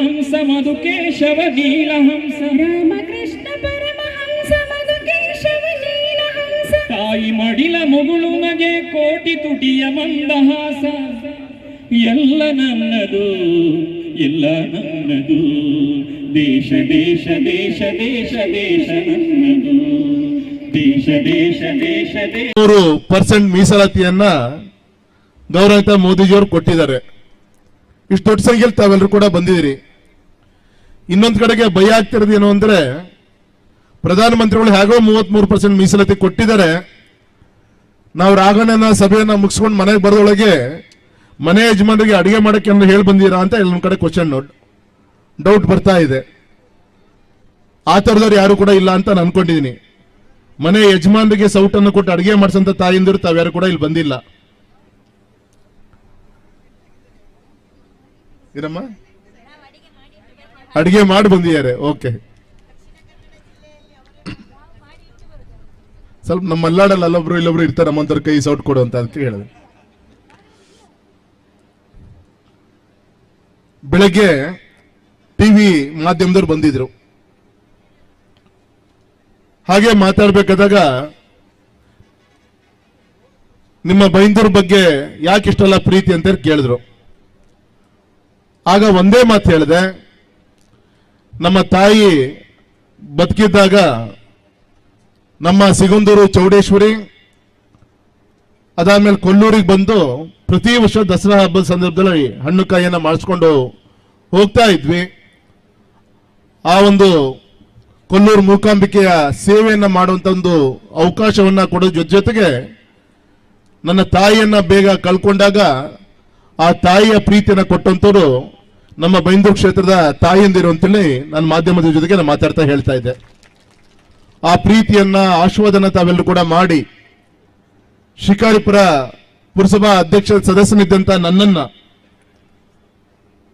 ಪರಮಹಂಸ ಮಧು ಕೇಶವ ನೀಲಹಂಸ. ರಾಮಕೃಷ್ಣ ಪರಮಹಂಸ ಮಧು ಕೇಶವ ನೀಲಹಂಸ. ತಾಯಿ ಮಡಿಲ ಮುಗುಳು ನಗೆ ಕೋಟಿ ತುಟಿಯ ಮಂದಹಾಸ. ಎಲ್ಲ ನನ್ನದು ಎಲ್ಲ ನನ್ನದು ದೇಶ ದೇಶ ದೇಶ ದೇಶ ದೇಶ ನನ್ನದು. ದೇಶ ದೇಶ ದೇಶ ದೇಶ. ನೂರು ಪರ್ಸೆಂಟ್ ಮೀಸಲಾತಿಯನ್ನ ಗೌರವಿತ ಮೋದಿಜಿಯವರು ಕೊಟ್ಟಿದ್ದಾರೆ. ಇಷ್ಟು ದೊಡ್ಡ ಸಂಖ್ಯೆಯಲ್ಲಿ ತಾವೆಲ್ಲರೂ ಕೂಡ ಬಂದಿದ್ದೀರಿ. ಇನ್ನೊಂದು ಕಡೆಗೆ ಭಯ ಆಗ್ತಿರೋದು ಏನು ಅಂದ್ರೆ, ಪ್ರಧಾನಮಂತ್ರಿಗಳು ಹೇಗೋ ಮೂವತ್ಮೂರು ಪರ್ಸೆಂಟ್ ಮೀಸಲಾತಿ ಕೊಟ್ಟಿದ್ದಾರೆ. ನಾವು ರಾಘಣ್ಣನ ಸಭೆಯನ್ನ ಮುಗಿಸ್ಕೊಂಡು ಮನೆಗೆ ಬರೋದೊಳಗೆ ಮನೆ ಯಜಮಾನರಿಗೆ ಅಡಿಗೆ ಮಾಡಕ್ಕೆ ಅಂದ್ರೆ ಹೇಳಿ ಬಂದಿರಾ ಅಂತ ಎಲ್ಲೊಂದ್ ಕಡೆ ಕ್ವಶನ್ ಡೌಟ್ ಬರ್ತಾ ಇದೆ. ಆ ಥರದವ್ರು ಯಾರು ಕೂಡ ಇಲ್ಲ ಅಂತ ನಾನು ಅನ್ಕೊಂಡಿದ್ದೀನಿ ಮನೆ ಯಜಮಾನರಿಗೆ ಸೌಟನ್ನು ಕೊಟ್ಟು ಅಡಿಗೆ ಮಾಡಿಸಂತ ತಾಯಿಂದಿರು ತಾವ್ಯಾರು ಕೂಡ ಇಲ್ಲಿ ಬಂದಿಲ್ಲ. ಏನಮ್ಮ ಅಡಿಗೆ ಮಾಡಿ ಬಂದಿದ್ದಾರೆ. ಓಕೆ ಸ್ವಲ್ಪ ನಮ್ಮ ಮಲ್ನಾಡಲ್ಲಿ ಅಲ್ಲೊಬ್ರು ಇಲ್ಲೊಬ್ರು ಇರ್ತಾರೆ, ನಮ್ಮಂತರ ಕೈ ಸೌಟ್ ಕೊಡು ಅಂತ ಅದಕ್ಕೆ ಹೇಳಿದೆ. ಬೆಳಗ್ಗೆ ಟಿವಿ ಮಾಧ್ಯಮದವ್ರು ಬಂದಿದ್ರು. ಹಾಗೆ ಮಾತಾಡ್ಬೇಕಾದಾಗ ನಿಮ್ಮ ಬೈಂದೂರ್ ಬಗ್ಗೆ ಯಾಕೆ ಇಷ್ಟೆಲ್ಲ ಪ್ರೀತಿ ಅಂತ ಕೇಳಿದ್ರು. ಆಗ ಒಂದೇ ಮಾತು ಹೇಳಿದೆ ನಮ್ಮ ತಾಯಿ ಬದುಕಿದ್ದಾಗ ನಮ್ಮ ಸಿಗುಂದೂರು ಚೌಡೇಶ್ವರಿ, ಅದಾದ್ಮೇಲೆ ಕೊಲ್ಲೂರಿಗೆ ಬಂದು ಪ್ರತಿ ವರ್ಷ ದಸರಾ ಹಬ್ಬದ ಸಂದರ್ಭದಲ್ಲಿ ಹಣ್ಣು ಕಾಯಿಯನ್ನು ಮಾಡಿಸ್ಕೊಂಡು ಹೋಗ್ತಾ ಇದ್ವಿ. ಆ ಒಂದು ಕೊಲ್ಲೂರು ಮೂಕಾಂಬಿಕೆಯ ಸೇವೆಯನ್ನು ಮಾಡುವಂಥ ಒಂದು ಅವಕಾಶವನ್ನು ಜೊತೆ ಜೊತೆಗೆ ನನ್ನ ತಾಯಿಯನ್ನು ಬೇಗ ಕಳ್ಕೊಂಡಾಗ ಆ ತಾಯಿಯ ಪ್ರೀತಿಯನ್ನು ಕೊಟ್ಟಂತವ್ರು ನಮ್ಮ ಬೈಂದೂರು ಕ್ಷೇತ್ರದ ತಾಯಿಯಂದಿರು ಅಂತೇಳಿ ನಾನು ಮಾಧ್ಯಮದ ಜೊತೆಗೆ ನಾನು ಮಾತಾಡ್ತಾ ಹೇಳ್ತಾ ಇದ್ದೆ. ಆ ಪ್ರೀತಿಯನ್ನ, ಆಶೀರ್ವಾದನ ತಾವೆಲ್ಲರೂ ಕೂಡ ಮಾಡಿ ಶಿಕಾರಿಪುರ ಪುರಸಭಾ ಅಧ್ಯಕ್ಷ ಸದಸ್ಯನಿದ್ದಂತ ನನ್ನನ್ನ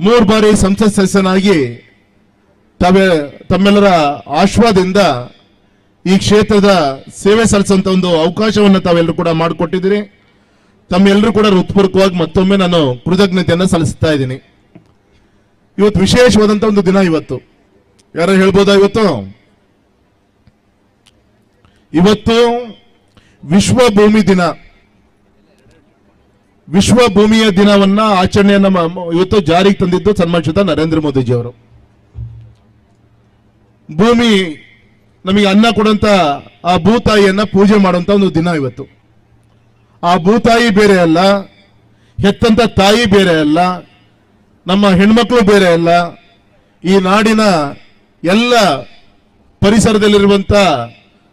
ಮೂರು ಬಾರಿ ಸಂಸತ್ ಸದಸ್ಯನಾಗಿ ತಾವೇ ತಮ್ಮೆಲ್ಲರ ಆಶ್ವಾದಿಂದ ಈ ಕ್ಷೇತ್ರದ ಸೇವೆ ಸಲ್ಲಿಸುವಂತ ಒಂದು ಅವಕಾಶವನ್ನು ತಾವೆಲ್ಲರೂ ಕೂಡ ಮಾಡಿಕೊಟ್ಟಿದ್ದೀರಿ. ತಮ್ಮೆಲ್ಲರೂ ಕೂಡ ಹೃತ್ಪೂರ್ವಕವಾಗಿ ಮತ್ತೊಮ್ಮೆ ನಾನು ಕೃತಜ್ಞತೆಯನ್ನು ಸಲ್ಲಿಸ್ತಾ ಇದ್ದೀನಿ. ಇವತ್ತು ವಿಶೇಷವಾದಂತ ಒಂದು ದಿನ ಇವತ್ತು. ಯಾರು ಹೇಳ್ಬೋದಾ ಇವತ್ತು? ಇವತ್ತು ವಿಶ್ವ ಭೂಮಿ ದಿನ. ವಿಶ್ವ ಭೂಮಿಯ ದಿನವನ್ನ ಆಚರಣೆಯನ್ನ ಇವತ್ತು ಜಾರಿಗೆ ತಂದಿದ್ದು ಸನ್ಮಾನಿಸಿದ ನರೇಂದ್ರ ಮೋದಿಜಿ ಅವರು. ಭೂಮಿ ನಮಗೆ ಅನ್ನ ಕೊಡಂತ ಆ ಭೂತಾಯಿಯನ್ನ ಪೂಜೆ ಮಾಡುವಂತ ಒಂದು ದಿನ ಇವತ್ತು. ಆ ಭೂತಾಯಿ ಬೇರೆ ಅಲ್ಲ, ಹೆತ್ತಂತ ತಾಯಿ ಬೇರೆ ಅಲ್ಲ ನಮ್ಮ ಹೆಣ್ಮಕ್ಳು ಬೇರೆ ಅಲ್ಲ. ಈ ನಾಡಿನ ಎಲ್ಲ ಪರಿಸರದಲ್ಲಿರುವಂತ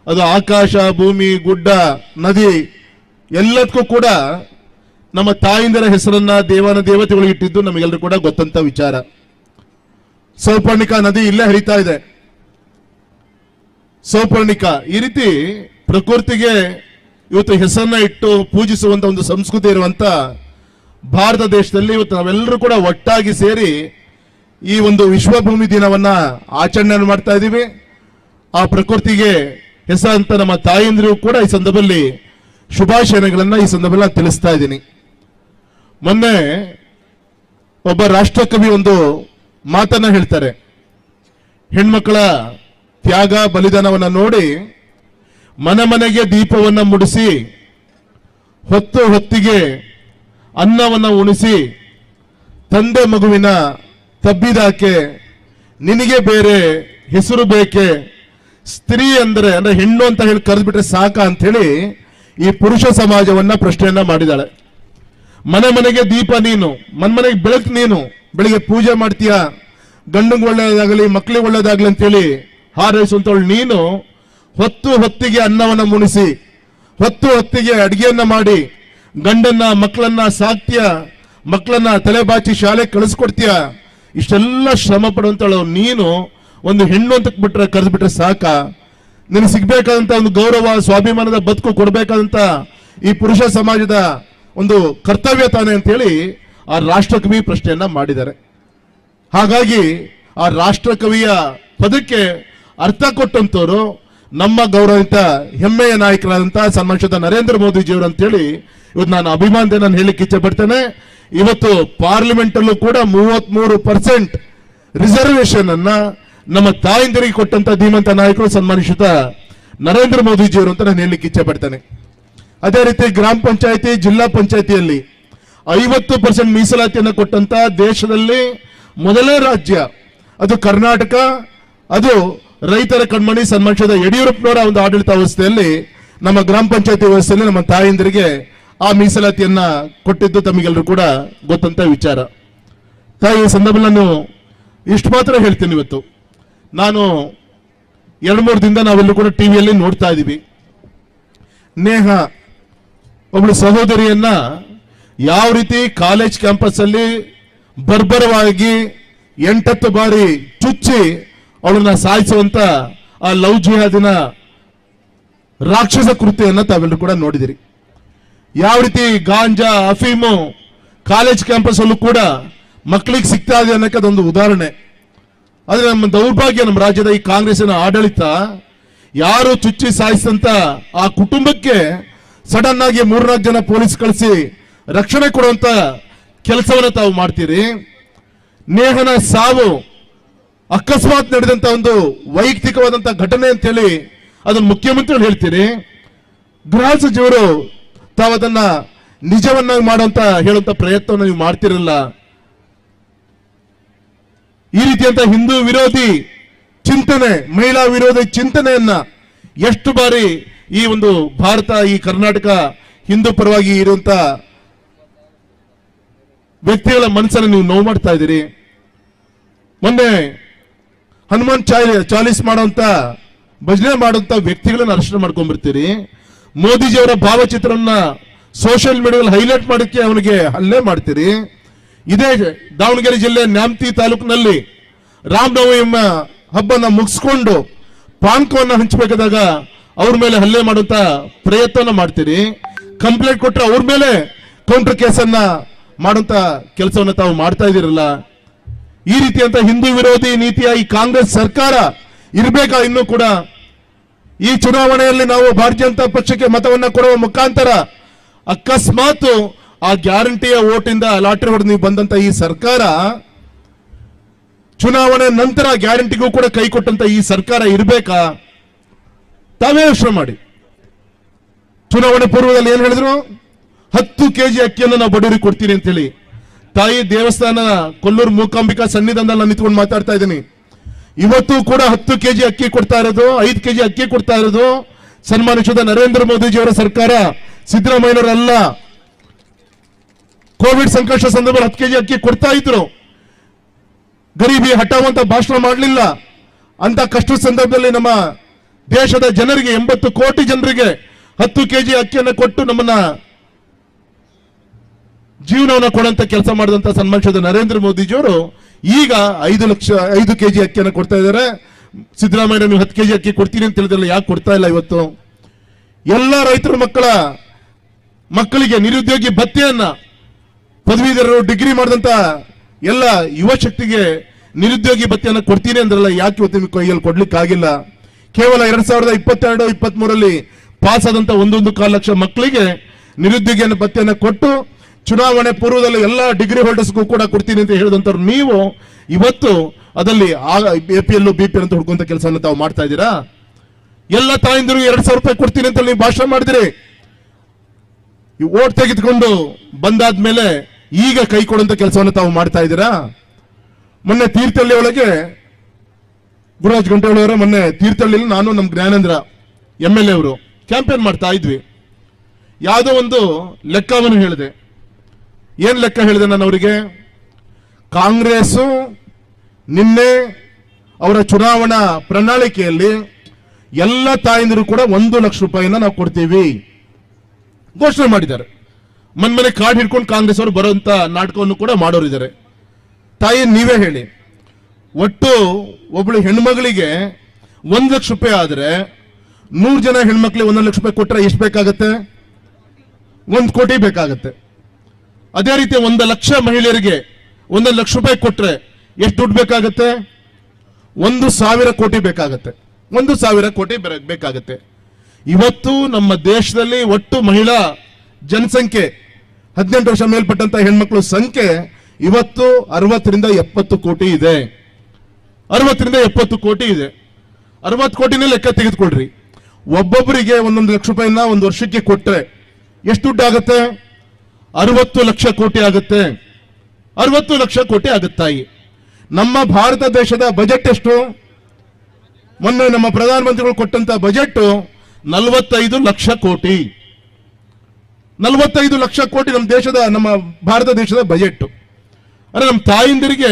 ಅದು ಆಕಾಶ, ಭೂಮಿ, ಗುಡ್ಡ, ನದಿ ಎಲ್ಲದಕ್ಕೂ ಕೂಡ ನಮ್ಮ ತಾಯಿಂದರ ಹೆಸರನ್ನ ದೇವನ ದೇವತೆಗಳು ಇಟ್ಟಿದ್ದು ನಮಗೆಲ್ಲರೂ ಕೂಡ ಗೊತ್ತಂತ ವಿಚಾರ. ಸೌಪರ್ಣಿಕಾ ನದಿ ಇಲ್ಲೇ ಹರಿತಾ ಇದೆ. ಸೌಪರ್ಣಿಕ ಈ ರೀತಿ ಪ್ರಕೃತಿಗೆ ಇವತ್ತು ಹೆಸರನ್ನ ಇಟ್ಟು ಪೂಜಿಸುವಂತ ಒಂದು ಸಂಸ್ಕೃತಿ ಇರುವಂತ ಭಾರತ ದೇಶದಲ್ಲಿ ಇವತ್ತು ನಾವೆಲ್ಲರೂ ಕೂಡ ಒಟ್ಟಾಗಿ ಸೇರಿ ಈ ಒಂದು ವಿಶ್ವಭೂಮಿ ದಿನವನ್ನ ಆಚರಣೆ ಮಾಡ್ತಾ ಇದ್ದೀವಿ ಆ ಪ್ರಕೃತಿಗೆ ಹೆಸರಂತ ನಮ್ಮ ತಾಯಂದಿರು ಕೂಡ ಈ ಸಂದರ್ಭದಲ್ಲಿ ಶುಭಾಶಯಗಳನ್ನ ಈ ಸಂದರ್ಭದಲ್ಲಿ ತಿಳಿಸ್ತಾ ಇದ್ದೀನಿ. ಮೊನ್ನೆ ಒಬ್ಬ ರಾಷ್ಟ್ರಕವಿ ಒಂದು ಮಾತನ್ನ ಹೇಳ್ತಾರೆ. ಹೆಣ್ಮಕ್ಕಳ ತ್ಯಾಗ ಬಲಿದಾನವನ್ನ ನೋಡಿ ಮನೆ ಮನೆಗೆ ದೀಪವನ್ನ ಮುಡಿಸಿ ಹೊತ್ತು ಹೊತ್ತಿಗೆ ಅನ್ನವನ್ನ ಉಣಿಸಿ ತಂದೆ ಮಗುವಿನ ತಬ್ಬಿದಾಕೆ ನಿನಗೆ ಬೇರೆ ಹೆಸರು ಬೇಕೆ? ಸ್ತ್ರೀ ಅಂದರೆ ಅಂದರೆ ಹೆಣ್ಣು ಅಂತ ಹೇಳಿ ಕರೆದ್ಬಿಟ್ರೆ ಸಾಕ ಅಂಥೇಳಿ ಈ ಪುರುಷ ಸಮಾಜವನ್ನು ಪ್ರಶ್ನೆಯನ್ನ ಮಾಡಿದಾಳೆ. ಮನೆ ಮನೆಗೆ ದೀಪ ನೀನು, ಮನೆ ಮನೆಗೆ ಬೆಳಕು ನೀನು, ಬೆಳಿಗ್ಗೆ ಪೂಜೆ ಮಾಡ್ತೀಯ? ಗಂಡಂಗೆ ಒಳ್ಳೆಯದಾಗಲಿ ಮಕ್ಕಳಿಗೆ ಒಳ್ಳೇದಾಗಲಿ ಅಂತೇಳಿ ಹಾರೈಸುವಂಥವಳು ನೀನು, ಹೊತ್ತು ಹೊತ್ತಿಗೆ ಅನ್ನವನ್ನು ಮುಣಿಸಿ, ಹೊತ್ತು ಹೊತ್ತಿಗೆ ಅಡುಗೆಯನ್ನು ಮಾಡಿ ಗಂಡನ್ನ, ಮಕ್ಕಳನ್ನ ಸಾಕ್ತೀಯ? ಮಕ್ಕಳನ್ನ ತಲೆ ಬಾಚಿ ಶಾಲೆ ಕಳಿಸ್ಕೊಡ್ತೀಯ? ಇಷ್ಟೆಲ್ಲ ಶ್ರಮ ಪಡುವಂತಳು ನೀನು ಒಂದು ಹೆಣ್ಣು ಅಂತ ಬಿಟ್ರೆ ಕರೆದು ಬಿಟ್ರೆ ಸಾಕ. ನಿನಗೆ ಸಿಗ್ಬೇಕಾದಂತ ಒಂದು ಗೌರವ, ಸ್ವಾಭಿಮಾನದ ಬದುಕು ಕೊಡ್ಬೇಕಾದಂತ ಈ ಪುರುಷ ಸಮಾಜದ ಒಂದು ಕರ್ತವ್ಯ ತಾನೆ ಅಂತೇಳಿ ಆ ರಾಷ್ಟ್ರಕವಿ ಪ್ರಶ್ನೆಯನ್ನ ಮಾಡಿದ್ದಾರೆ. ಹಾಗಾಗಿ ಆ ರಾಷ್ಟ್ರಕವಿಯ ಪದಕ್ಕೆ ಅರ್ಥ ಕೊಟ್ಟಂತವರು ನಮ್ಮ ಗೌರವಿತ ಹೆಮ್ಮೆಯ ನಾಯಕರಾದಂತಹ ಸನ್ಮಾನಿಸಿದ ನರೇಂದ್ರ ಮೋದಿಜಿಯವರು ಅಂತೇಳಿ ಇವತ್ತು ನಾನು ಅಭಿಮಾನದ ನಾನು ಹೇಳಿಕ್ಕೆ ಇಚ್ಛೆ ಪಡ್ತೇನೆ. ಇವತ್ತು ಪಾರ್ಲಿಮೆಂಟ್ ಅಲ್ಲೂ ಕೂಡ ಮೂವತ್ಮೂರು ಪರ್ಸೆಂಟ್ ರಿಸರ್ವೇಶನ್ ಅನ್ನ ನಮ್ಮ ತಾಯಂದಿರಿಗೆ ಕೊಟ್ಟಂತ ಧೀಮಂತ ನಾಯಕರು ಸನ್ಮಾನಿಸುತ್ತ ನರೇಂದ್ರ ಮೋದಿಜಿಯವರು ಅಂತ ನಾನು ಹೇಳಲಿಕ್ಕೆ ಇಚ್ಛೆ ಪಡ್ತೇನೆ. ಅದೇ ರೀತಿ ಗ್ರಾಮ ಪಂಚಾಯತಿ, ಜಿಲ್ಲಾ ಪಂಚಾಯತಿಯಲ್ಲಿ ಐವತ್ತು ಪರ್ಸೆಂಟ್ ಮೀಸಲಾತಿಯನ್ನು ಕೊಟ್ಟಂತ ದೇಶದಲ್ಲಿ ಮೊದಲೇ ರಾಜ್ಯ, ಅದು ಕರ್ನಾಟಕ, ಅದು ರೈತರ ಕಣ್ಮಣಿ ಸನ್ಮಾನಿಸಿದ ಯಡಿಯೂರಪ್ಪನವರ ಒಂದು ಆಡಳಿತ ವ್ಯವಸ್ಥೆಯಲ್ಲಿ ನಮ್ಮ ಗ್ರಾಮ ಪಂಚಾಯತಿ ವ್ಯವಸ್ಥೆಯಲ್ಲಿ ನಮ್ಮ ತಾಯಂದಿರಿಗೆ ಆ ಮೀಸಲಾತಿಯನ್ನ ಕೊಟ್ಟಿದ್ದು ತಮಗೆಲ್ಲರೂ ಕೂಡ ಗೊತ್ತಂತ ವಿಚಾರ. ತಾಯಿ ಈ ಸಂದರ್ಭದಲ್ಲಿ ನಾನು ಇಷ್ಟು ಮಾತ್ರ ಹೇಳ್ತೀನಿ ಇವತ್ತು. ನಾನು ಎರಡು ಮೂರು ದಿನದ ನಾವೆಲ್ಲರೂ ಕೂಡ ಟಿವಿಯಲ್ಲಿ ನೋಡ್ತಾ ಇದ್ದೀವಿ ನೇಹ ಒಬ್ಬಳು ಸಹೋದರಿಯನ್ನ ಯಾವ ರೀತಿ ಕಾಲೇಜ್ ಕ್ಯಾಂಪಸ್ ಅಲ್ಲಿ ಬರ್ಬರವಾಗಿ ಎಂಟತ್ತು ಬಾರಿ ಚುಚ್ಚಿ ಅವಳನ್ನ ಸಾಯಿಸುವಂತ ಆ ಲವ್ ಜಿಹಾದಿನ ರಾಕ್ಷಸ ಕೃತಿಯನ್ನ ತಾವೆಲ್ಲರೂ ಕೂಡ ನೋಡಿದಿರಿ. ಯಾವ ರೀತಿ ಗಾಂಜಾ, ಅಫೀಮು ಕಾಲೇಜ್ ಕ್ಯಾಂಪಸ್ ಅಲ್ಲೂ ಕೂಡ ಮಕ್ಕಳಿಗೆ ಸಿಗ್ತಾ ಇದೆ ಅನ್ನಕ್ಕೆ ಅದೊಂದು ಉದಾಹರಣೆ. ಆದರೆ ನಮ್ಮ ದೌರ್ಭಾಗ್ಯ ನಮ್ಮ ರಾಜ್ಯದ ಈ ಕಾಂಗ್ರೆಸ್ಸಿನ ಆಡಳಿತ ಯಾರು ಚುಚ್ಚಿ ಸಾಯಿಸಿದಂತ ಆ ಕುಟುಂಬಕ್ಕೆ ಸಡನ್ ಆಗಿ ಮೂರ್ನಾಲ್ಕು ಜನ ಪೊಲೀಸ್ ಕಳಿಸಿ ರಕ್ಷಣೆ ಕೊಡುವಂತ ಕೆಲಸವನ್ನು ತಾವು ಮಾಡ್ತೀರಿ. ನೇಹನ ಸಾವು ಅಕಸ್ಮಾತ್ ನಡೆದಂತ ಒಂದು ವೈಯಕ್ತಿಕವಾದಂತಹ ಘಟನೆ ಅಂತ ಹೇಳಿ ಅದನ್ನ ಮುಖ್ಯಮಂತ್ರಿಗಳು ಹೇಳ್ತೀರಿ. ಗೃಹ ಸಚಿವರು ತಾವು ಅದನ್ನ ನಿಜವನ್ನಾಗಿ ಮಾಡುವಂತ ಹೇಳುವಂತ ಪ್ರಯತ್ನವನ್ನು ನೀವು ಮಾಡ್ತಿರಲ್ಲ. ಈ ರೀತಿಯಂತ ಹಿಂದೂ ವಿರೋಧಿ ಚಿಂತನೆ, ಮಹಿಳಾ ವಿರೋಧಿ ಚಿಂತನೆಯನ್ನ ಎಷ್ಟು ಬಾರಿ ಈ ಒಂದು ಭಾರತ, ಈ ಕರ್ನಾಟಕ ಹಿಂದೂ ಪರವಾಗಿ ಇರುವಂತ ವ್ಯಕ್ತಿಗಳ ಮನಸ್ಸನ್ನು ನೀವು ನೋವು ಮಾಡ್ತಾ ಇದ್ದೀರಿ. ಮೊನ್ನೆ ಹನುಮಾನ್ ಚಾಲಿ, ಚಾಲೀಸ್ ಮಾಡುವಂತ, ಭಜನೆ ಮಾಡುವಂತ ವ್ಯಕ್ತಿಗಳನ್ನ ಅರ್ಶನ ಮಾಡ್ಕೊಂಡ್ಬಿಡ್ತೀರಿ. ಮೋದಿಜಿಯವರ ಭಾವಚಿತ್ರವನ್ನ ಸೋಷಿಯಲ್ ಮೀಡಿಯಾದಲ್ಲಿ ಹೈಲೈಟ್ ಮಾಡೋಕ್ಕೆ ಅವನಿಗೆ ಹಲ್ಲೆ ಮಾಡ್ತೀರಿ. ಇದೇ ದಾವಣಗೆರೆ ಜಿಲ್ಲೆ ನ್ಯಾಮತಿ ತಾಲೂಕಿನಲ್ಲಿ ರಾಮನವಮಿ ಹಬ್ಬನ ಮುಗಿಸ್ಕೊಂಡು ಪಾನ್ಕವನ್ನ ಹಂಚಬೇಕಾದಾಗ ಅವ್ರ ಮೇಲೆ ಹಲ್ಲೆ ಮಾಡುವಂತ ಪ್ರಯತ್ನ ಮಾಡ್ತೀರಿ. ಕಂಪ್ಲೇಂಟ್ ಕೊಟ್ಟರೆ ಅವ್ರ ಮೇಲೆ ಕೌಂಟರ್ ಕೇಸನ್ನ ಮಾಡುವಂತ ಕೆಲಸವನ್ನ ತಾವು ಮಾಡ್ತಾ ಇದ್ದೀರಲ್ಲ. ಈ ರೀತಿಯಂತ ಹಿಂದೂ ವಿರೋಧಿ ನೀತಿಯ ಈ ಕಾಂಗ್ರೆಸ್ ಸರ್ಕಾರ ಇರಬೇಕಾ ಇನ್ನೂ ಕೂಡ ಈ ಚುನಾವಣೆಯಲ್ಲಿ ನಾವು ಭಾರತೀಯ ಜನತಾ ಪಕ್ಷಕ್ಕೆ ಮತವನ್ನ ಕೊಡುವ ಮುಖಾಂತರ ಅಕಸ್ಮಾತ್ ಆ ಗ್ಯಾರಂಟಿಯ ಓಟಿಂದ ಲಾಟ್ರಿ ಹೊಡೆದು ನೀವು ಬಂದಂತ ಈ ಸರ್ಕಾರ, ಚುನಾವಣೆ ನಂತರ ಗ್ಯಾರಂಟಿಗೂ ಕೂಡ ಕೈ ಕೊಟ್ಟಂತ ಈ ಸರ್ಕಾರ ಇರಬೇಕಾ? ತಾವೇ ಯೋಚನೆ ಮಾಡಿ. ಚುನಾವಣೆ ಪೂರ್ವದಲ್ಲಿ ಏನ್ ಹೇಳಿದ್ರು? ಹತ್ತು ಕೆಜಿ ಅಕ್ಕಿಯನ್ನು ನಾವು ಬಡವರಿಗೆ ಕೊಡ್ತೀನಿ ಅಂತ ಹೇಳಿ ತಾಯಿ ದೇವಸ್ಥಾನ ಕೊಲ್ಲೂರು ಮೂಕಾಂಬಿಕಾ ಸನ್ನಿಧಾನದಲ್ಲಿ ನಾನು ನಿಂತ್ಕೊಂಡು ಮಾತಾಡ್ತಾ ಇದ್ದೀನಿ. ಇವತ್ತು ಕೂಡ ಹತ್ತು ಕೆಜಿ ಅಕ್ಕಿ ಕೊಡ್ತಾ ಇರೋದು, ಐದು ಕೆಜಿ ಅಕ್ಕಿ ಕೊಡ್ತಾ ಇರೋದು. ಸನ್ಮಾನಿಸಿದ ನರೇಂದ್ರ ಮೋದಿಜಿಯವರ ಸರ್ಕಾರ, ಸಿದ್ದರಾಮಯ್ಯನವರಲ್ಲ ಕೋವಿಡ್ ಸಂಕಷ್ಟ ಸಂದರ್ಭದಲ್ಲಿ ಹತ್ತು ಕೆಜಿ ಅಕ್ಕಿ ಕೊಡ್ತಾ ಇದ್ರು. ಗರೀಬಿ ಹಠಾವಂತ ಭಾಷಣ ಮಾಡಲಿಲ್ಲ. ಅಂತ ಕಷ್ಟದ ಸಂದರ್ಭದಲ್ಲಿ ನಮ್ಮ ದೇಶದ ಜನರಿಗೆ, ಎಂಬತ್ತು ಕೋಟಿ ಜನರಿಗೆ ಹತ್ತು ಕೆಜಿ ಅಕ್ಕಿಯನ್ನು ಕೊಟ್ಟು ನಮ್ಮನ್ನ ಜೀವನವನ್ನು ಕೊಡುವಂತ ಕೆಲಸ ಮಾಡಿದಂತ ಸನ್ಮಾನಿಸಿದ ನರೇಂದ್ರ ಮೋದಿಜಿಯವರು ಈಗ ಐದು ಲಕ್ಷ, ಐದು ಕೆಜಿ ಅಕ್ಕಿಯನ್ನು ಕೊಡ್ತಾ ಇದ್ದಾರೆ. ಸಿದ್ದರಾಮಯ್ಯ, ನೀವು ಹತ್ತು ಕೆಜಿ ಅಕ್ಕಿ ಕೊಡ್ತೀನಿ ಅಂತ ಹೇಳಿದ್ರಲ್ಲ, ಯಾಕೆ ಕೊಡ್ತಾ ಇಲ್ಲ ಇವತ್ತು? ಎಲ್ಲ ರೈತರ ಮಕ್ಕಳ, ಮಕ್ಕಳಿಗೆ ನಿರುದ್ಯೋಗಿ ಭತ್ಯೆಯನ್ನ ಪದವೀಧರರು ಡಿಗ್ರಿ ಮಾಡಿದಂತ ಎಲ್ಲ ಯುವ ಶಕ್ತಿಗೆ ನಿರುದ್ಯೋಗಿ ಭತ್ತೆಯನ್ನು ಕೊಡ್ತೀನಿ ಅಂದ್ರಲ್ಲ, ಯಾಕೆ ಇವತ್ತು ನಿಮ್ಗೆ ಕೈಯಲ್ಲಿ ಕೊಡ್ಲಿಕ್ಕೆ ಆಗಿಲ್ಲ? ಕೇವಲ ಎರಡ್ ಸಾವಿರದ ಇಪ್ಪತ್ತೆರಡು ಇಪ್ಪತ್ತ್ ಪಾಸ್ ಆದಂತ ಒಂದೊಂದು ಕಾಲು ಲಕ್ಷ ಮಕ್ಕಳಿಗೆ ನಿರುದ್ಯೋಗಿಯನ್ನು ಭತ್ಯೆಯನ್ನ ಕೊಟ್ಟು ಚುನಾವಣೆ ಪೂರ್ವದಲ್ಲಿ ಎಲ್ಲ ಡಿಗ್ರಿ ಹೋಲ್ಡರ್ಸ್ಗೂ ಕೂಡ ಕೊಡ್ತೀನಿ ಅಂತ ಹೇಳಿದಂಥವ್ರು ನೀವು ಇವತ್ತು ಅದಲ್ಲಿ A P L B P ಅಂತ ಹುಡ್ಕೊಂತ ಕೆಲಸವನ್ನು ತಾವು ಮಾಡ್ತಾ ಇದ್ದೀರಾ? ಎಲ್ಲ ತಾಯಂದಿರು ಎರಡ್ ಸಾವಿರ ರೂಪಾಯಿ ಕೊಡ್ತೀನಿ ಅಂತ ನೀವು ಭಾಷಣ ಮಾಡಿದ್ರಿ. ಓಟ್ ತೆಗೆದುಕೊಂಡು ಬಂದಾದ್ಮೇಲೆ ಈಗ ಕೈ ಕೊಡುವಂತ ಕೆಲಸವನ್ನು ತಾವು ಮಾಡ್ತಾ ಇದ್ದೀರಾ? ಮೊನ್ನೆ ತೀರ್ಥಹಳ್ಳಿ ಒಳಗೆ ಗುರುರಾಜ್ ಗಂಟೆಗಳವರ ಮೊನ್ನೆ ತೀರ್ಥಹಳ್ಳಿಲಿ ನಾನು ನಮ್ಮ ಜ್ಞಾನೇಂದ್ರ ಎಂ ಎಲ್ ಎ ಅವರು ಕ್ಯಾಂಪೇನ್ ಮಾಡ್ತಾ ಇದ್ವಿ. ಯಾವುದೋ ಒಂದು ಲೆಕ್ಕವನ್ನು ಹೇಳಿದೆ. ಏನ್ ಲೆಕ್ಕ ಹೇಳಿದೆ ನಾನು ಅವರಿಗೆ ಕಾಂಗ್ರೆಸ್ಸು ನಿನ್ನೆ ಅವರ ಚುನಾವಣಾ ಪ್ರಣಾಳಿಕೆಯಲ್ಲಿ ಎಲ್ಲ ತಾಯಂದಿರು ಕೂಡ ಒಂದು ಲಕ್ಷ ರೂಪಾಯಿನ ನಾವು ಕೊಡ್ತೀವಿ. ಘೋಷಣೆ ಮಾಡಿದ್ದಾರೆ. ಮನ್ಮನೆ ಕಾರ್ಡ್ ಹಿಡ್ಕೊಂಡು ಕಾಂಗ್ರೆಸ್ ಅವರು ಬರುವಂತ ನಾಟಕವನ್ನು ಕೂಡ ಮಾಡೋರಿದ್ದಾರೆ ತಾಯಿ, ನೀವೇ ಹೇಳಿ. ಒಟ್ಟು ಒಬ್ಬಳು ಹೆಣ್ಮಗಳಿಗೆ ಒಂದು ಲಕ್ಷ ರೂಪಾಯಿ ಆದರೆ ನೂರು ಜನ ಹೆಣ್ಮಕ್ಳಿಗೆ ಒಂದೊಂದು ಲಕ್ಷ ರೂಪಾಯಿ ಕೊಟ್ಟರೆ ಎಷ್ಟು ಬೇಕಾಗತ್ತೆ? ಒಂದು ಕೋಟಿ ಬೇಕಾಗತ್ತೆ. ಅದೇ ರೀತಿ ಒಂದು ಲಕ್ಷ ಮಹಿಳೆಯರಿಗೆ ಒಂದೊಂದು ಲಕ್ಷ ರೂಪಾಯಿ ಕೊಟ್ಟರೆ ಎಷ್ಟು ದುಡ್ಡು ಬೇಕಾಗತ್ತೆ? ಒಂದು ಸಾವಿರ ಕೋಟಿ ಬೇಕಾಗತ್ತೆ. ಒಂದು ಸಾವಿರ ಕೋಟಿ ಬೇಕಾಗತ್ತೆ. ಇವತ್ತು ನಮ್ಮ ದೇಶದಲ್ಲಿ ಒಟ್ಟು ಮಹಿಳಾ ಜನಸಂಖ್ಯೆ ಹದಿನೆಂಟು ವರ್ಷ ಮೇಲ್ಪಟ್ಟಂತ ಹೆಣ್ಮಕ್ಳ ಸಂಖ್ಯೆ ಇವತ್ತು ಅರವತ್ತರಿಂದ ಎಪ್ಪತ್ತು ಕೋಟಿ ಇದೆ. ಅರವತ್ತರಿಂದ ಎಪ್ಪತ್ತು ಕೋಟಿ ಇದೆ. ಅರವತ್ತು ಕೋಟಿನೇ ಲೆಕ್ಕ ತೆಗೆದುಕೊಳ್ರಿ. ಒಬ್ಬೊಬ್ಬರಿಗೆ ಒಂದೊಂದು ಲಕ್ಷ ರೂಪಾಯಿನ ಒಂದು ವರ್ಷಕ್ಕೆ ಕೊಟ್ಟರೆ ಎಷ್ಟು ದುಡ್ಡು ಆಗುತ್ತೆ? ಅರವತ್ತು ಲಕ್ಷ ಕೋಟಿ ಆಗುತ್ತೆ. ಅರವತ್ತು ಲಕ್ಷ ಕೋಟಿ ಆಗುತ್ತಾಯಿ ನಮ್ಮ ಭಾರತ ದೇಶದ ಬಜೆಟ್ ಎಷ್ಟು? ಮೊನ್ನೆ ನಮ್ಮ ಪ್ರಧಾನಮಂತ್ರಿಗಳು ಕೊಟ್ಟಂತ ಬಜೆಟ್ ನಲವತ್ತೈದು ಲಕ್ಷ ಕೋಟಿ. ನಲವತ್ತೈದು ಲಕ್ಷ ಕೋಟಿ ನಮ್ಮ ದೇಶದ, ನಮ್ಮ ಭಾರತ ದೇಶದ ಬಜೆಟ್ ಅಂದ್ರೆ ನಮ್ಮ ತಾಯಿಂದಿರಿಗೆ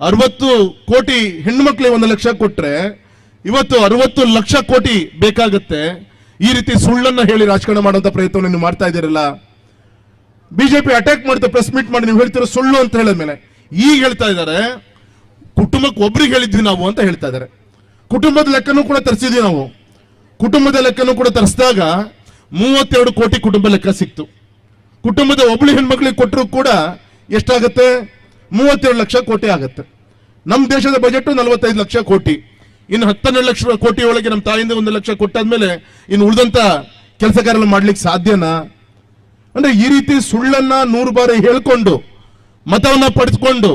ಅರವತ್ತು ಕೋಟಿ ಹೆಣ್ಮಕ್ಳಿಗೆ ಒಂದು ಲಕ್ಷ ಕೊಟ್ರೆ ಇವತ್ತು ಅರವತ್ತು ಲಕ್ಷ ಕೋಟಿ ಬೇಕಾಗುತ್ತೆ. ಈ ರೀತಿ ಸುಳ್ಳನ್ನು ಹೇಳಿ ರಾಜಕಾರಣ ಮಾಡುವಂತ ಪ್ರಯತ್ನವನ್ನು ನೀವು ಮಾಡ್ತಾ ಇದ್ದೀರಲ್ಲ? ಬಿಜೆಪಿ ಅಟ್ಯಾಕ್ ಮಾಡುತ್ತೆ ಪ್ರೆಸ್ ಮೀಟ್ ಮಾಡಿ, ನೀವು ಹೇಳ್ತಿರೋ ಸುಳ್ಳು ಅಂತ ಹೇಳಿದ್ಮೇಲೆ ಈಗ ಹೇಳ್ತಾ ಇದ್ದಾರೆ, ಕುಟುಂಬಕ್ಕೆ ಒಬ್ರಿಗೆ ಹೇಳಿದ್ವಿ ನಾವು ಅಂತ ಹೇಳ್ತಾ ಇದ್ದಾರೆ. ಕುಟುಂಬದ ಲೆಕ್ಕನೂ ಕೂಡ ತರಿಸಿದ್ವಿ ನಾವು. ಕುಟುಂಬದ ಲೆಕ್ಕನೂ ಕೂಡ ತರಿಸಿದಾಗ ಮೂವತ್ತೆರಡು ಕೋಟಿ ಕುಟುಂಬ ಲೆಕ್ಕ ಸಿಕ್ತು. ಕುಟುಂಬದ ಒಬ್ಳು ಹೆಣ್ಮಕ್ಳಿಗೆ ಕೊಟ್ಟರು ಕೂಡ ಎಷ್ಟಾಗತ್ತೆ? ಮೂವತ್ತೆರಡು ಲಕ್ಷ ಕೋಟಿ ಆಗತ್ತೆ. ನಮ್ಮ ದೇಶದ ಬಜೆಟ್ ನಲವತ್ತೈದು ಲಕ್ಷ ಕೋಟಿ. ಇನ್ನು ಹತ್ತನ್ನೆರಡು ಲಕ್ಷ ಕೋಟಿ ಒಳಗೆ ನಮ್ಮ ತಾಯಿಂದ ಒಂದು ಲಕ್ಷ ಕೊಟ್ಟಾದ್ಮೇಲೆ ಇನ್ನು ಉಳಿದಂತ ಕೆಲಸ ಕಾರ್ಯ ಮಾಡ್ಲಿಕ್ಕೆ ಸಾಧ್ಯನಾ? ಅಂದ್ರೆ ಈ ರೀತಿ ಸುಳ್ಳನ್ನ ನೂರು ಬಾರಿ ಹೇಳ್ಕೊಂಡು ಮತವನ್ನ ಪಡೆದುಕೊಂಡು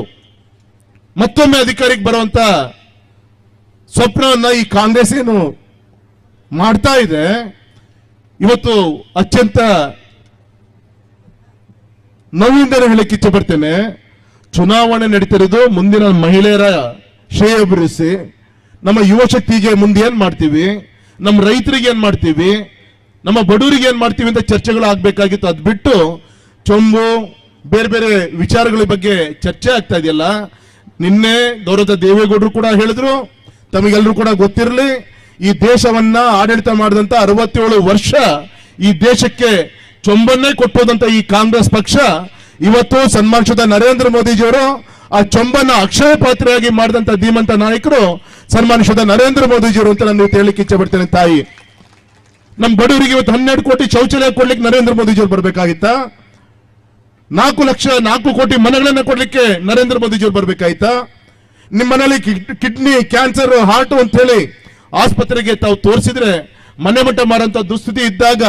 ಮತ್ತೊಮ್ಮೆ ಅಧಿಕಾರಕ್ಕೆ ಬರುವಂತ ಸ್ವಪ್ನವನ್ನ ಈ ಕಾಂಗ್ರೆಸ್ ಏನು ಮಾಡ್ತಾ ಇದೆ, ಇವತ್ತು ಅತ್ಯಂತ ನೋವಿಂದಲೇ ಹೇಳಕ್ಕೆ ಇಚ್ಛೆ ಬರ್ತೇನೆ ಚುನಾವಣೆ ನಡೀತಿರೋದು ಮುಂದಿನ ಮಹಿಳೆಯರ ಶ್ರೇಯೋಭಿವೃದ್ಧಿ ನಮ್ಮ ಯುವ ಶಕ್ತಿಗೆ ಮುಂದೆ ಏನ್ ಮಾಡ್ತೀವಿ? ನಮ್ಮ ರೈತರಿಗೆ ಏನ್ ಮಾಡ್ತೀವಿ? ನಮ್ಮ ಬಡವರಿಗೆ ಏನ್ ಮಾಡ್ತೀವಿ ಅಂತ ಚರ್ಚೆಗಳು ಆಗ್ಬೇಕಾಗಿತ್ತು. ಅದ್ ಬಿಟ್ಟು ಚೊಂಬು, ಬೇರೆ ಬೇರೆ ವಿಚಾರಗಳ ಬಗ್ಗೆ ಚರ್ಚೆ ಆಗ್ತಾ ಇದೆಯಲ್ಲ. ನಿನ್ನೆ ಗೌರವ ದೇವೇಗೌಡರು ಕೂಡ ಹೇಳಿದ್ರು. ತಮಗೆಲ್ಲರೂ ಕೂಡ ಗೊತ್ತಿರಲಿ. ಈ ದೇಶವನ್ನ ಆಡಳಿತ ಮಾಡಿದಂತ ಅರವತ್ತೇಳು ವರ್ಷ ಈ ದೇಶಕ್ಕೆ ಚೊಂಬನ್ನೇ ಕೊಟ್ಟೋದಂತ ಈ ಕಾಂಗ್ರೆಸ್ ಪಕ್ಷ. ಇವತ್ತು ಸನ್ಮಾನಿಸಿದ ನರೇಂದ್ರ ಮೋದಿಜಿಯವರು ಆ ಚೊಂಬನ್ನ ಅಕ್ಷಯ ಪಾತ್ರೆಯಾಗಿ ಮಾಡಿದಂತ ಧೀಮಂತ ನಾಯಕರು ಸನ್ಮಾನಿಸಿದ ನರೇಂದ್ರ ಮೋದಿಜಿಯವರು ಅಂತ ನಾನು ಹೇಳಲಿಕ್ಕೆ ಇಚ್ಛೆ ಪಡ್ತೇನೆ, ತಾಯಿ. ನಮ್ಮ ಬಡವರಿಗೆ ಇವತ್ತು ಹನ್ನೆರಡು ಕೋಟಿ ಶೌಚಾಲಯ ಕೊಡ್ಲಿಕ್ಕೆ ನರೇಂದ್ರ ಮೋದಿಜಿಯವರು ಬರಬೇಕಾಗಿತ್ತ? ನಾಲ್ಕು ಲಕ್ಷ, ನಾಲ್ಕು ಕೋಟಿ ಮನೆಗಳನ್ನ ಕೊಡ್ಲಿಕ್ಕೆ ನರೇಂದ್ರ ಮೋದಿಜಿಯವರು ಬರಬೇಕಾಯ್ತಾ ನಿಮ್ಮ ಮನೇಲಿ ಕಿಡ್ನಿ, ಕ್ಯಾನ್ಸರ್, ಹಾರ್ಟ್ ಅಂತ ಹೇಳಿ ಆಸ್ಪತ್ರೆಗೆ ತಾವು ತೋರಿಸಿದ್ರೆ ಮನೆ ಮಟ್ಟ ಮಾರಂತ ದುಸ್ಥಿತಿ ಇದ್ದಾಗ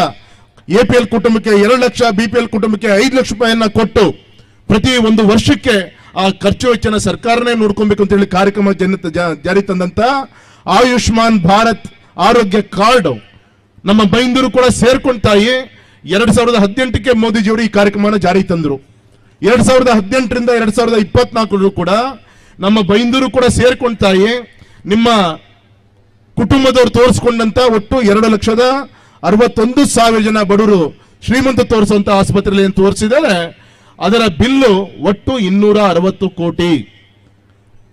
ಎ ಪಿ ಎಲ್ ಕುಟುಂಬಕ್ಕೆ ಎರಡು ಲಕ್ಷ, ಬಿ ಪಿ ಎಲ್ ಕುಟುಂಬಕ್ಕೆ ಐದು ಲಕ್ಷ ರೂಪಾಯಿಯನ್ನ ಕೊಟ್ಟು ಪ್ರತಿ ಒಂದು ವರ್ಷಕ್ಕೆ ಆ ಖರ್ಚು ವೆಚ್ಚನ ಸರ್ಕಾರನೇ ನೋಡ್ಕೊಬೇಕು ಅಂತ ಹೇಳಿ ಕಾರ್ಯಕ್ರಮ ಜಾರಿ ತಂದಂತ ಆಯುಷ್ಮಾನ್ ಭಾರತ್ ಆರೋಗ್ಯ ಕಾರ್ಡ್ ನಮ್ಮ ಬೈಂದೂರು ಕೂಡ ಸೇರ್ಕೊಂಡ ತಾಯಿ, ಎರಡ್ ಸಾವಿರದ ಹದಿನೆಂಟಕ್ಕೆ ಮೋದಿಜಿಯವರು ಈ ಕಾರ್ಯಕ್ರಮವನ್ನು ಜಾರಿ ತಂದರು. ಎರಡ್ ಸಾವಿರದ ಹದಿನೆಂಟರಿಂದ ಎರಡ್ ಸಾವಿರದ ಇಪ್ಪತ್ನಾಲ್ಕರು ಕೂಡ ನಮ್ಮ ಬೈಂದೂರು ಕೂಡ ಸೇರ್ಕೊಂಡ ತಾಯಿ, ನಿಮ್ಮ ಕುಟುಂಬದವರು ತೋರಿಸ್ಕೊಂಡಂತ ಒಟ್ಟು ಎರಡು ಲಕ್ಷದ ಅರವತ್ತೊಂದು ಸಾವಿರ ಜನ ಬಡವರು ಶ್ರೀಮಂತ ತೋರಿಸುವಂತ ಆಸ್ಪತ್ರೆಯಲ್ಲಿ ಏನು ತೋರಿಸಿದ್ದಾರೆ? ಅದರ ಬಿಲ್ಲು ಒಟ್ಟು ಇನ್ನೂರ ಅರವತ್ತು ಕೋಟಿ.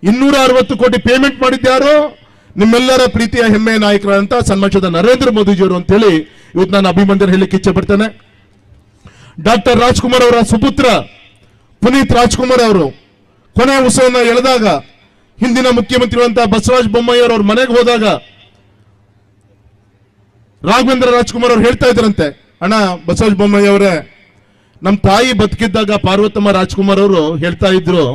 ಇನ್ನೂರ ಅರವತ್ತು ಕೋಟಿ ಪೇಮೆಂಟ್ ಮಾಡಿದ್ಯಾರು ನಿಮ್ಮೆಲ್ಲರ ಪ್ರೀತಿಯ ಹೆಮ್ಮೆಯ ನಾಯಕರಂತ ಸನ್ಮಾನಿಸಿದ ನರೇಂದ್ರ ಮೋದಿಜಿಯವರು ಅಂತ ಹೇಳಿ ಇವತ್ತು ನಾನು ಅಭಿನಂದನೆ ಹೇಳಲಿಕ್ಕೆ ಇಚ್ಛೆ ಪಡ್ತೇನೆ. ಡಾಕ್ಟರ್ ರಾಜ್ಕುಮಾರ್ ಅವರ ಸುಪುತ್ರ ಪುನೀತ್ ರಾಜ್ಕುಮಾರ್ ಅವರು ಕೊನೆ ಉತ್ಸವನ ಎಳೆದಾಗ ಹಿಂದಿನ ಮುಖ್ಯಮಂತ್ರಿಗಳಂತ ಬಸವರಾಜ ಬೊಮ್ಮಾಯಿ ಅವ್ರ ಮನೆಗೆ ಹೋದಾಗ ರಾಘವೇಂದ್ರ ರಾಜ್ಕುಮಾರ್ ಅವ್ರು ಹೇಳ್ತಾ ಇದ್ರಂತೆ, ಅಣ್ಣ, ಬಸವರಾಜ ಬೊಮ್ಮಾಯಿ ಅವರೇ ನಮ್ಮ ತಾಯಿ ಬದುಕಿದ್ದಾಗ ಪಾರ್ವತಮ್ಮ ರಾಜ್ಕುಮಾರ್ ಅವರು ಹೇಳ್ತಾ ಇದ್ರು,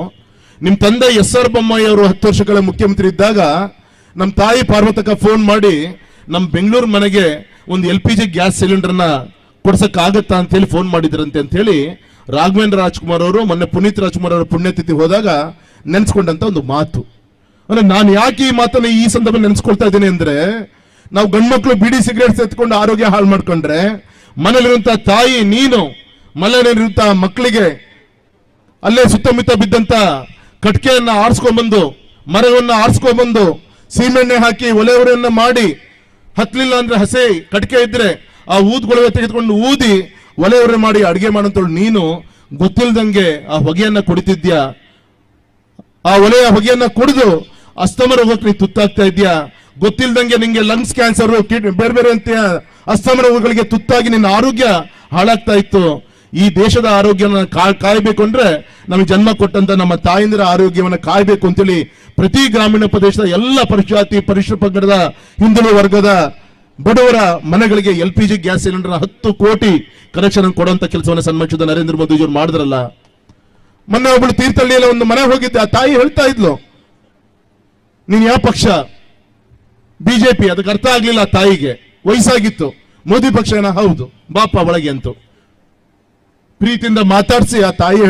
ನಿಮ್ ತಂದೆ ಎಸ್ ಆರ್ ಬೊಮ್ಮಾಯಿ ಅವರು ಹತ್ತು ವರ್ಷಗಳ ಮುಖ್ಯಮಂತ್ರಿ ಇದ್ದಾಗ ನಮ್ಮ ತಾಯಿ ಪಾರ್ವತಕ್ಕ ಫೋನ್ ಮಾಡಿ ನಮ್ಮ ಬೆಂಗಳೂರು ಮನೆಗೆ ಒಂದು ಎಲ್ ಪಿ ಜಿ ಗ್ಯಾಸ್ ಸಿಲಿಂಡರ್ನ ಕೊಡ್ಸೋಕ್ಕಾಗತ್ತಾ ಅಂತೇಳಿ ಫೋನ್ ಮಾಡಿದ್ರಂತೆ ಅಂತ ಹೇಳಿ ರಾಘವೇಂದ್ರ ರಾಜ್ಕುಮಾರ್ ಅವರು, ಮೊನ್ನೆ ಪುನೀತ್ ರಾಜ್ಕುಮಾರ್ ಅವರ ಪುಣ್ಯತಿಥಿ ಹೋದಾಗ ನೆನೆಸ್ಕೊಂಡಂಥ ಒಂದು ಮಾತು. ಅಂದ್ರೆ ನಾನು ಯಾಕೆ ಈ ಮಾತನ್ನು ಈ ಸಂದರ್ಭ ನೆನೆಸ್ಕೊಳ್ತಾ ಇದ್ದೀನಿ ಅಂದ್ರೆ, ನಾವು ಗಂಡ್ಮಕ್ಳು ಬಿಡಿ ಸಿಗರೇಟ್ಸ್ ಎತ್ಕೊಂಡು ಆರೋಗ್ಯ ಹಾಳು ಮಾಡ್ಕೊಂಡ್ರೆ ಮನೇಲಿರುವಂತ ತಾಯಿ, ನೀನು ಮನೇಲಿರುವಂತ ಮಕ್ಕಳಿಗೆ ಅಲ್ಲೇ ಸುತ್ತಮುತ್ತ ಬಿದ್ದಂತ ಕಟ್ಕೆಯನ್ನ ಆರಿಸ್ಕೊಂಡ್ಬಂದು ಮರವನ್ನ ಆರಿಸ್ಕೊಂಡ್ಬಂದು ಸೀಮೆಣ್ಣೆ ಹಾಕಿ ಒಲೆಯವರನ್ನ ಮಾಡಿ ಹತ್ತಲಿಲ್ಲ ಅಂದ್ರೆ ಹಸೆ ಕಟ್ಕೆ ಇದ್ರೆ ಆ ಊದ್ಗೊಳವೆ ತೆಗೆದುಕೊಂಡು ಊದಿ ಒಲೆಯವರೆ ಮಾಡಿ ಅಡಿಗೆ ಮಾಡಂತೇಳಿ ನೀನು, ಗೊತ್ತಿಲ್ದಂಗೆ ಆ ಹೊಗೆಯನ್ನ ಕುಡಿತಿದ್ಯಾ? ಆ ಒಲೆಯ ಹೊಗೆಯನ್ನ ಕುಡಿದು ಅಸ್ತಮ ರೋಗಕ್ಕೆ ನೀ ತುತ್ತಾಗ್ತಾ ಇದೆಯಾ ಗೊತ್ತಿಲ್ದಂಗೆ ನಿಂಗೆ ಲಂಗ್ಸ್ ಕ್ಯಾನ್ಸರ್ ಬೇರೆ ಬೇರೆ ಅಂತ ಅಸ್ತಮ ರೋಗಗಳಿಗೆ ತುತ್ತಾಗಿ ನಿನ್ನ ಆರೋಗ್ಯ ಹಾಳಾಗ್ತಾ ಇತ್ತು. ಈ ದೇಶದ ಆರೋಗ್ಯನ ಕಾಯಬೇಕು ಅಂದ್ರೆ ನಮಗೆ ಜನ್ಮ ಕೊಟ್ಟಂತ ನಮ್ಮ ತಾಯಂದಿರ ಆರೋಗ್ಯವನ್ನ ಕಾಯ್ಬೇಕು ಅಂತೇಳಿ ಪ್ರತಿ ಗ್ರಾಮೀಣ ಪ್ರದೇಶದ ಎಲ್ಲ ಪರಿಶಾತಿ ಪರಿಶಿಷ್ಟ ಪಂಗಡದ ಹಿಂದುಳಿದ ವರ್ಗದ ಬಡವರ ಮನೆಗಳಿಗೆ L P G gas cylinder ಹತ್ತು ಕೋಟಿ ಕನೆಕ್ಷನ್ ಕೊಡುವಂತ ಕೆಲಸವನ್ನು ಸನ್ಮಾನಿಸಿದ ನರೇಂದ್ರ ಮೋದಿಜಿಯವರು ಮಾಡಿದ್ರಲ್ಲ. ಮೊನ್ನೆ ಒಬ್ಬಳು ತೀರ್ಥಹಳ್ಳಿಯಲ್ಲಿ ಒಂದು ಮನೆ ಹೋಗಿದ್ದೆ. ಆ ತಾಯಿ ಹೇಳ್ತಾ ಇದ್ಲು, ನೀನ್ ಯಾವ ಪಕ್ಷ? ಬಿಜೆಪಿ ಅದಕ್ಕೆ ಅರ್ಥ ಆಗ್ಲಿಲ್ಲ ಆ ತಾಯಿಗೆ. ವಯಸ್ಸಾಗಿತ್ತು. ಮೋದಿ ಪಕ್ಷನ ಹೌದು. ಬಾಪ ಒಳಗೆ ಅಂತು. ಪ್ರೀತಿಯಿಂದ ಮಾತಾಡಿಸಿ ಆ ತಾಯಿ